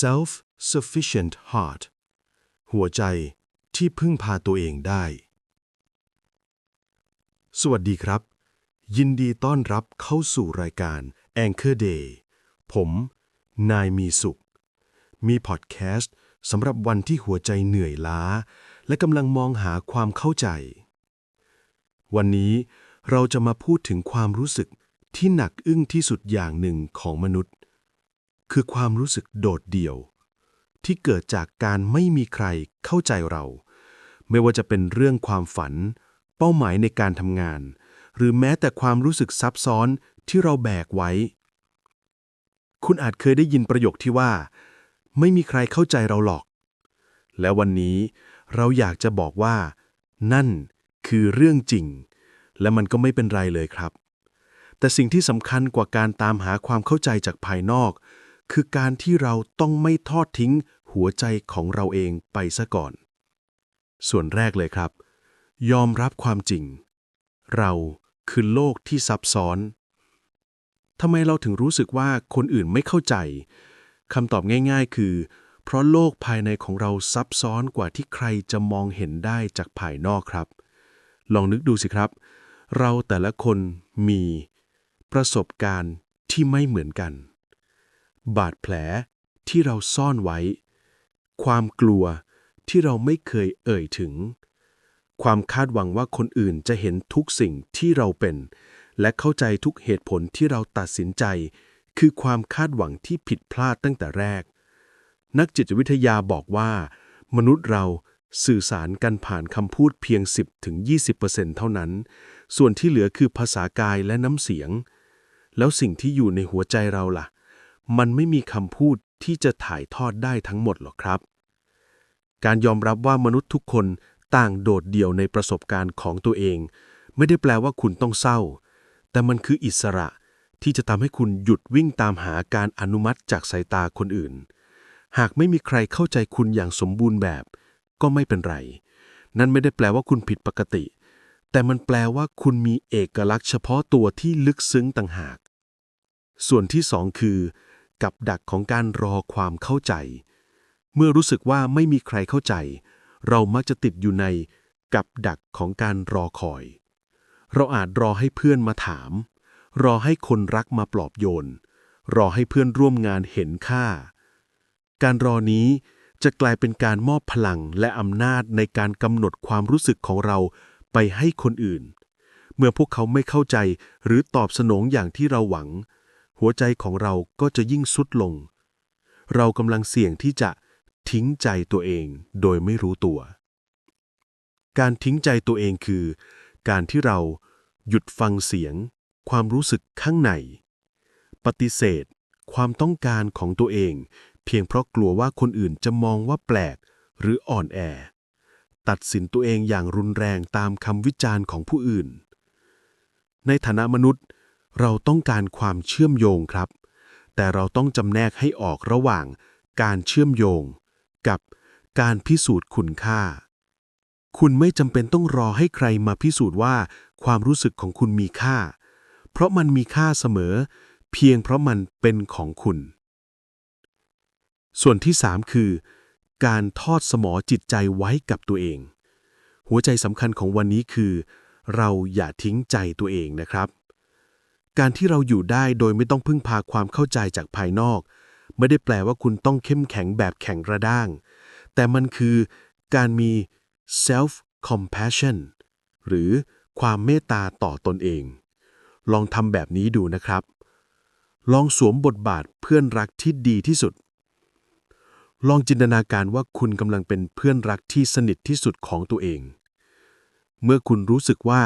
self sufficient heart หัวใจที่พึ่งพาตัวเองได้ สวัสดีครับ ยินดีต้อนรับเข้าสู่รายการ Anchor Day ผม นายมีสุข มีพอดแคสต์สำหรับวันที่หัวใจเหนื่อยล้า และกำลังมองหาความเข้าใจ วันนี้เราจะมาพูดถึงความรู้สึกที่หนักอึ้งที่สุดอย่างหนึ่งของมนุษย์ คือความรู้สึกโดดเดี่ยว ที่เกิดจากการไม่มีใครเข้าใจเรา ไม่ว่าจะเป็นเรื่องความฝัน เป้าหมายในการทำงาน หรือแม้แต่ความรู้สึกซับซ้อนที่เราแบกไว้ คุณอาจเคยได้ยินประโยคที่ว่า ไม่มีใครเข้าใจเราหรอก และวันนี้เราอยากจะบอกว่า นั่นคือเรื่องจริง และมันก็ไม่เป็นไรเลยครับแต่สิ่งที่สำคัญกว่าการตามหาความเข้าใจจากภายนอก คือการที่เราต้องไม่ทอดทิ้งหัวใจของเราเองไปซะก่อน ส่วนแรกเลยครับ ยอมรับความจริง เราคือโลกที่ซับซ้อนทำไมเราถึงรู้สึกว่าคนอื่นไม่เข้าใจคำตอบง่าย ๆ คือ เพราะโลกภายในของเราซับซ้อนกว่าที่ใครจะมองเห็นได้จากภายนอกครับ ลองนึกดูสิครับ เราแต่ละคนมีประสบการณ์ที่ไม่เหมือนกัน บาดแผลที่เราซ่อนไว้ ความกลัวที่เราไม่เคยเอ่ยถึง ความคาดหวังว่าคนอื่นจะเห็นทุกสิ่งที่เราเป็น และเข้าใจทุกเหตุผลที่เราตัดสินใจ คือความคาดหวังที่ผิดพลาดตั้งแต่แรก นักจิตวิทยาบอกว่า มนุษย์เราสื่อสารกันผ่านคำพูดเพียง 10-20%เท่านั้น ส่วนที่เหลือคือภาษากายและน้ำเสียง แล้วสิ่งที่อยู่ในหัวใจเราล่ะ มันไม่มีคำพูดที่จะถ่ายทอดได้ทั้งหมดหรอกครับ การยอมรับว่ามนุษย์ทุกคนต่างโดดเดี่ยวในประสบการณ์ของตัวเอง ไม่ได้แปลว่าคุณต้องเศร้า แต่มันคืออิสระที่จะทำให้คุณหยุดวิ่งตามหาการอนุมัติจากสายตาคนอื่น หากไม่มีใครเข้าใจคุณอย่างสมบูรณ์แบบ ก็ไม่เป็นไร นั่นไม่ได้แปลว่าคุณผิดปกติ แต่มันแปลว่าคุณมีเอกลักษณ์เฉพาะตัวที่ลึกซึ้งต่างหาก ส่วนที่สองคือ กับดักของการรอความเข้าใจ เมื่อรู้สึกว่าไม่มีใครเข้าใจ เรามักจะติดอยู่ในกับดักของการรอคอย เราอาจรอให้เพื่อนมาถาม รอให้คนรักมาปลอบโยน รอให้เพื่อนร่วมงานเห็นค่า การรอนี้จะกลายเป็นการมอบพลังและอำนาจในการกำหนดความรู้สึกของเราไปให้คนอื่น เมื่อพวกเขาไม่เข้าใจหรือตอบสนองอย่างที่เราหวัง หัวใจของเราก็จะยิ่งสุดลง เรากำลังเสี่ยงที่จะทิ้งใจตัวเองโดยไม่รู้ตัว การทิ้งใจตัวเองคือ การที่เราหยุดฟังเสียง ความรู้สึกข้างใน ปฏิเสธ ความต้องการของตัวเอง เพียงเพราะกลัวว่าคนอื่นจะมองว่าแปลกหรืออ่อนแอ ตัดสินตัวเองอย่างรุนแรงตามคำวิจารณ์ของผู้อื่น ในฐานะมนุษย์ เราต้องการความเชื่อมโยงครับ แต่เราต้องจำแนกให้ออกระหว่างการเชื่อมโยง กับการพิสูจน์คุณค่า คุณไม่จำเป็นต้องรอให้ใครมาพิสูจน์ว่า ความรู้สึกของคุณมีค่า เพราะมันมีค่าเสมอ เพียงเพราะมันเป็นของคุณ ส่วนที่ 3 คือ การทอดสมอจิตใจไว้กับตัวเอง หัวใจสำคัญของวันนี้คือ เราอย่าทิ้งใจตัวเองนะครับ การที่เราอยู่ได้โดยไม่ต้องพึ่งพาความเข้าใจจากภายนอก ไม่ได้แปลว่าคุณต้องเข้มแข็งแบบแข็งกระด้าง แต่มันคือการมี self compassion หรือความเมตตาต่อตนเอง ลองทำแบบนี้ดูนะครับ ลองสวมบทบาทเพื่อนรักที่ดีที่สุด ลองจินตนาการว่าคุณกำลังเป็นเพื่อนรักที่สนิทที่สุดของตัวเอง เมื่อคุณรู้สึกว่า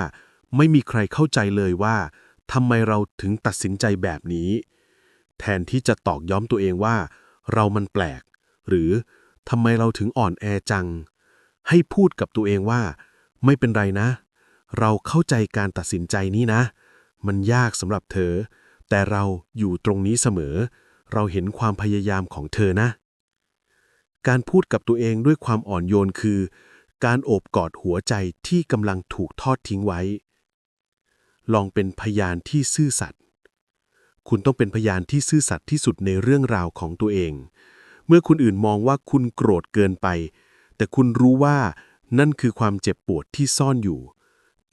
ไม่มีใครเข้าใจเลยว่า ทำไมเราถึงตัดสินใจแบบนี้ แทนที่จะตอกย้อมตัวเองว่า เรามันแปลก หรือทำไมเราถึงอ่อนแอจัง ให้พูดกับตัวเองว่า ไม่เป็นไรนะ เราเข้าใจการตัดสินใจนี้นะ มันยากสำหรับเธอ แต่เราอยู่ตรงนี้เสมอ เราเห็นความพยายามของเธอนะ การพูดกับตัวเองด้วยความอ่อนโยนคือ การโอบกอดหัวใจที่กำลังถูกทอดทิ้งไว้ ลองเป็นพยานที่ซื่อสัตย์คุณต้องเป็นพยานที่ซื่อสัตย์ที่สุดในเรื่องราวของตัวเอง เมื่อคนอื่นมองว่าคุณโกรธเกินไป แต่คุณรู้ว่านั่นคือความเจ็บปวดที่ซ่อนอยู่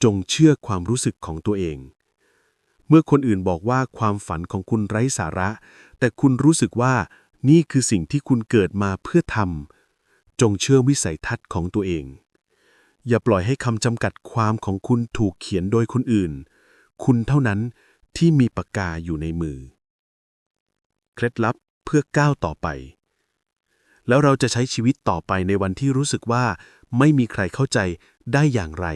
จงเชื่อความรู้สึกของตัวเอง เมื่อคนอื่นบอกว่าความฝันของคุณไร้สาระ แต่คุณรู้สึกว่านี่คือสิ่งที่คุณเกิดมาเพื่อทำจงเชื่อวิสัยทัศน์ของตัวเอง อย่าปล่อยให้คำจำกัดความของคุณถูกเขียนโดยคนอื่น คุณเท่านั้นที่มีปากกาอยู่ในมือ เคล็ดลับเพื่อก้าวต่อไป แล้วเราจะใช้ชีวิตต่อไปในวันที่รู้สึกว่า ไม่มีใครเข้าใจได้อย่างไร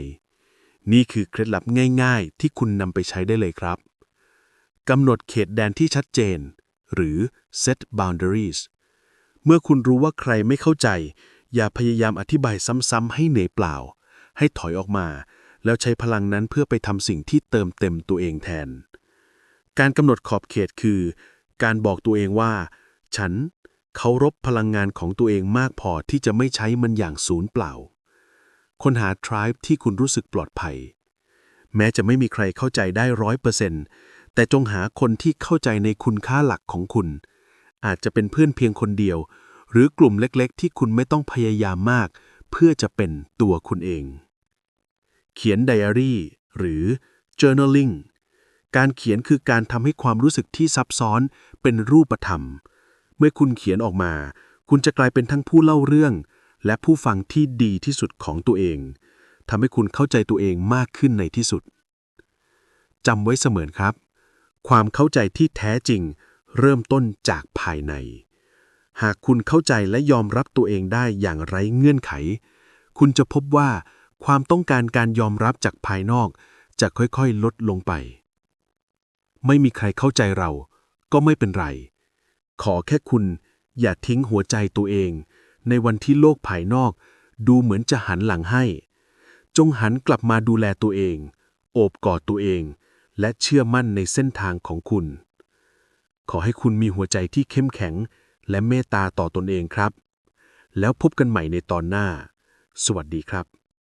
นี่คือเคล็ดลับง่ายๆ ที่คุณนำไปใช้ได้เลยครับกำหนดเขตแดนที่ชัดเจน หรือ set boundaries เมื่อคุณรู้ว่าใครไม่เข้าใจ อย่าพยายามอธิบายซ้ำๆให้เหนื่อยเปล่า ให้ถอยออกมา แล้วใช้พลังนั้นเพื่อไปทำสิ่งที่เติมเต็มตัวเองแทน การกำหนดขอบเขตคือ การบอกตัวเองว่า ฉันเคารพพลังงานของตัวเองมากพอที่จะไม่ใช้มันอย่างศูนย์เปล่า ค้นหา tribe ที่คุณรู้สึกปลอดภัย แม้จะไม่มีใครเข้าใจได้ร้อยเปอร์เซ็นต์แต่จงหาคนที่เข้าใจในคุณค่าหลักของคุณ อาจจะเป็นเพื่อนเพียงคนเดียว หรือกลุ่มเล็กๆ ที่คุณไม่ต้องพยายามมาก เพื่อจะเป็นตัวคุณเอง เขียนไดอารี่ หรือ journaling การเขียนคือการทำให้ความรู้สึกที่ซับซ้อนเป็นรูปธรรม เมื่อคุณเขียนออกมา คุณจะกลายเป็นทั้งผู้เล่าเรื่อง และผู้ฟังที่ดีที่สุดของตัวเองทำให้คุณเข้าใจตัวเองมากขึ้นในที่สุดจำไว้เสมอครับ ความเข้าใจที่แท้จริง เริ่มต้นจากภายใน หากคุณเข้าใจและยอมรับตัวเองได้อย่างไร้เงื่อนไข คุณจะพบว่า ความต้องการการยอมรับจากภายนอกจะค่อยๆ ลดลงไป ไม่มีใครเข้าใจเรา ก็ไม่เป็นไร ขอแค่คุณอย่าทิ้งหัวใจตัวเอง ในวันที่โลกภายนอก ดูเหมือนจะหันหลังให้ จงหันกลับมาดูแลตัวเอง โอบกอดตัวเอง และเชื่อมั่นในเส้นทางของคุณ ขอให้คุณมีหัวใจที่เข้มแข็ง และเมตตาต่อตนเองครับ แล้วพบกันใหม่ในตอนหน้า สวัสดีครับ